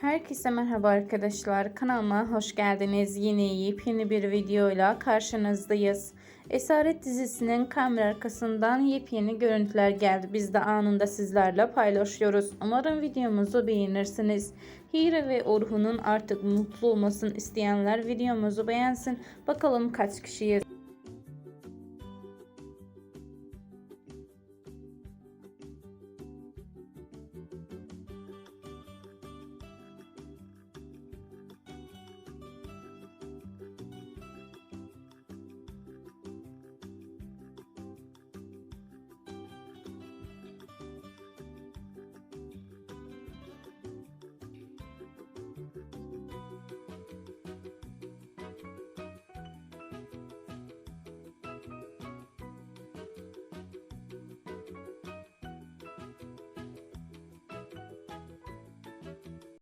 Herkese merhaba arkadaşlar. Kanalıma hoş geldiniz. Yine yepyeni bir videoyla karşınızdayız. Esaret dizisinin kamera arkasından yepyeni görüntüler geldi. Biz de anında sizlerle paylaşıyoruz. Umarım videomuzu beğenirsiniz. Hira ve Orhun'un artık mutlu olmasını isteyenler videomuzu beğensin. Bakalım kaç kişiyiz.